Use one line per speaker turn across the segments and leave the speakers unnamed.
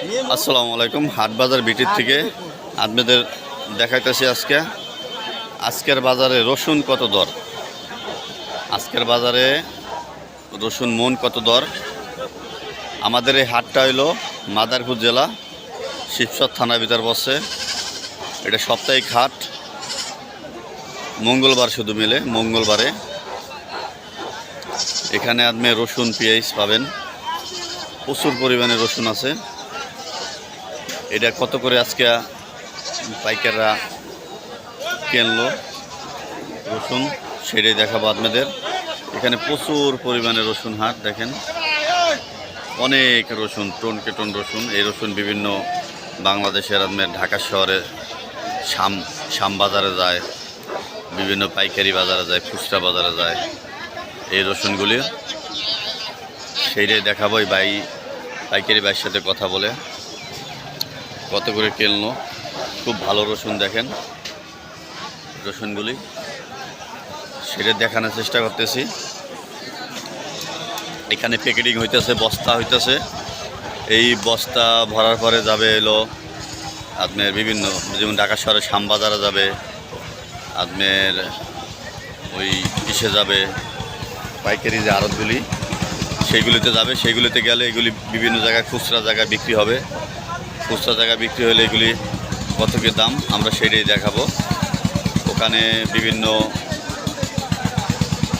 আসসালামু আলাইকুম হাটবাজার বিটির থেকে আপনাদের দেখাইতেছি আজকে। আজকের বাজারে রসুন কত দর? আজকের বাজারে রসুন মন কত দর? আমাদের এই হাটটা হইল মাদারপুর জেলা শিবসর থানার ভিতর বসে। এটা সাপ্তাহিক হাট। মঙ্গলবার শুধু মিলে, মঙ্গলবারে। এখানে আপনি রসুন, পেঁয়াজ পাবেন। প্রচুর পরিমাণে রসুন আছে। এটা কত করে আজকে পাইকাররা কিনলো? রসুন, সেটাই দেখাবো আপনাদের। এখানে প্রচুর পরিমাণে রসুন হাট, দেখেন। অনেক রসুন টন কে টন রসুন। এই রসুন বিভিন্ন বাংলাদেশের আপনার ঢাকা শহরে শাম শাম বাজারে যায়, বিভিন্ন পাইকারি বাজারে যায়, খুচরা বাজারে যায়। এই রসুনগুলি, সেইটাই দেখাবো। ভাই, পাইকারি ভাইয়ের সাথে কথা বলে। কত করে কিনলো খুব ভালো রসুন দেখেন। রসুনগুলি সেটা দেখানোর চেষ্টা করতেছি। এখানে প্যাকেটিং হইতেছে, বস্তা হইতেছে। এই বস্তা ভরার পরে যাবে এলো আপনার বিভিন্ন, যেমন ঢাকা শহরে শ্যামবাজারে যাবে, আপনার ওই ইসে যাবে, পাইকারি যে আড়তগুলি, সেইগুলিতে যাবে। সেইগুলিতে গেলে এগুলি বিভিন্ন জায়গায় খুচরা জায়গায় বিক্রি হবে। খুচরা জায়গায় বিক্রি হলে এগুলি কত কি দাম? আমরা সেটাই দেখাবো। ওখানে বিভিন্ন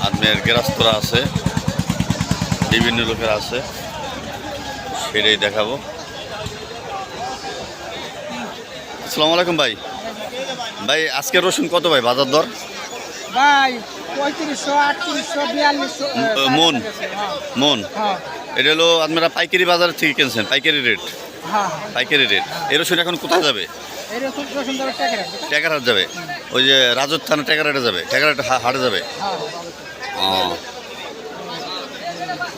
আপনার গেরাস্তরা আছে বিভিন্ন লোকের আছে সেটাই দেখাবো। আসসালামু আলাইকুম ভাই। ভাই আজকের রসুন কত ভাই? বাজার দর?
ভাই পঁয়ত্রিশশো আটত্রিশশো বিয়াল্লিশশো
মন। মন।
হ্যাঁ।
এটা হলো আপনারা পাইকারি বাজার থেকে কিনছেন পাইকারি রেট
হ্যাঁ
পাইকারি রেট এই রসুন এখন কোথায় যাবে?
রাখবে
টেকারহাট যাবে? ওই যে রাজত থানা টেকারহাটে যাবে? টেকারহাট হা- হাটে যাবে?
হ্যাঁ
ও।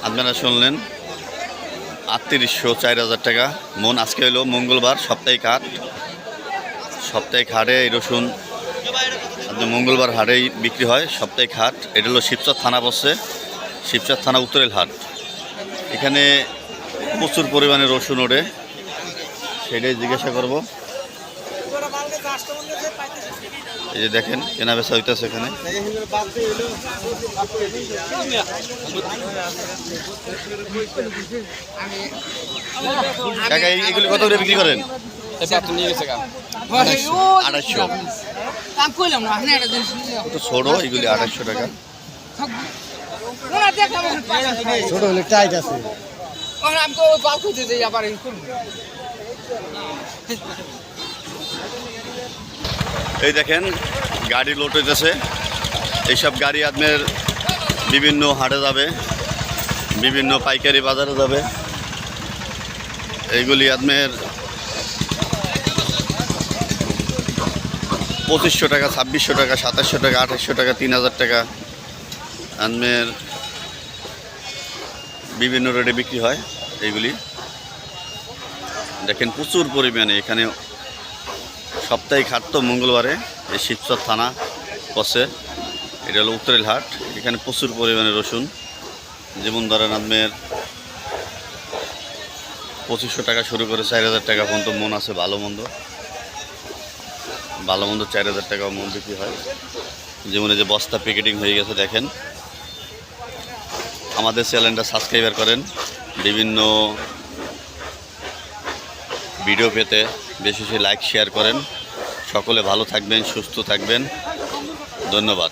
আপনারা শুনলেন আটত্রিশশো চার হাজার টাকা। মন আজকে হলো মঙ্গলবার সাপ্তাহিক হাট। সাপ্তাহিক হাটে এই রসুন আপনার মঙ্গলবার হাটেই বিক্রি হয় সাপ্তাহিক হাট। এটা হলো শিবচর থানা বসছে শিবচর থানা উত্তরের হাট। এখানে প্রচুর পরিমাণে রসুন ওঠে। সেটাই জিজ্ঞাসা করব। এই যে দেখেন কেনা বেচা হইতেছে এখানে। কাকা এগুলি কত করে বিক্রি করেন? আড়াইশো ছোট এগুলি আড়াইশো টাকা।
ছোট হলে টাইট আছে।
এই দেখেন, গাড়ি লোড হইতেছে। এইসব গাড়ি আপনার বিভিন্ন হাটে যাবে, বিভিন্ন পাইকারি বাজারে যাবে। এইগুলি আপনার পঁচিশশো টাকা, ছাব্বিশশো টাকা, সাতাশশো টাকা, আঠাশশো টাকা, তিন হাজার টাকা আপনার বিভিন্ন রেটে বিক্রি হয় এইগুলি। দেখেন প্রচুর পরিমাণে এখানে সাপ্তাহিক হাট তো মঙ্গলবারে, এই শিবচর থানা বসে। এটা হলো উত্তরেল হাট, এখানে প্রচুর পরিমাণে রসুন যেমন ধরেন আপনার পঁচিশশো টাকা শুরু করে চার হাজার টাকা পর্যন্ত মন আছে, ভালো মন্দ। ভালো মন্দ চার হাজার টাকা মন বিক্রি হয়। যেমন এই যে বস্তা প্যাকেটিং হয়ে গেছে, দেখেন। আমাদের চ্যানেলটা সাবস্ক্রাইবার করেন। বিভিন্ন ভিডিও পেতে বেশি বেশি লাইক শেয়ার করেন। সকলে ভালো থাকবেন সুস্থ থাকবেন। ধন্যবাদ।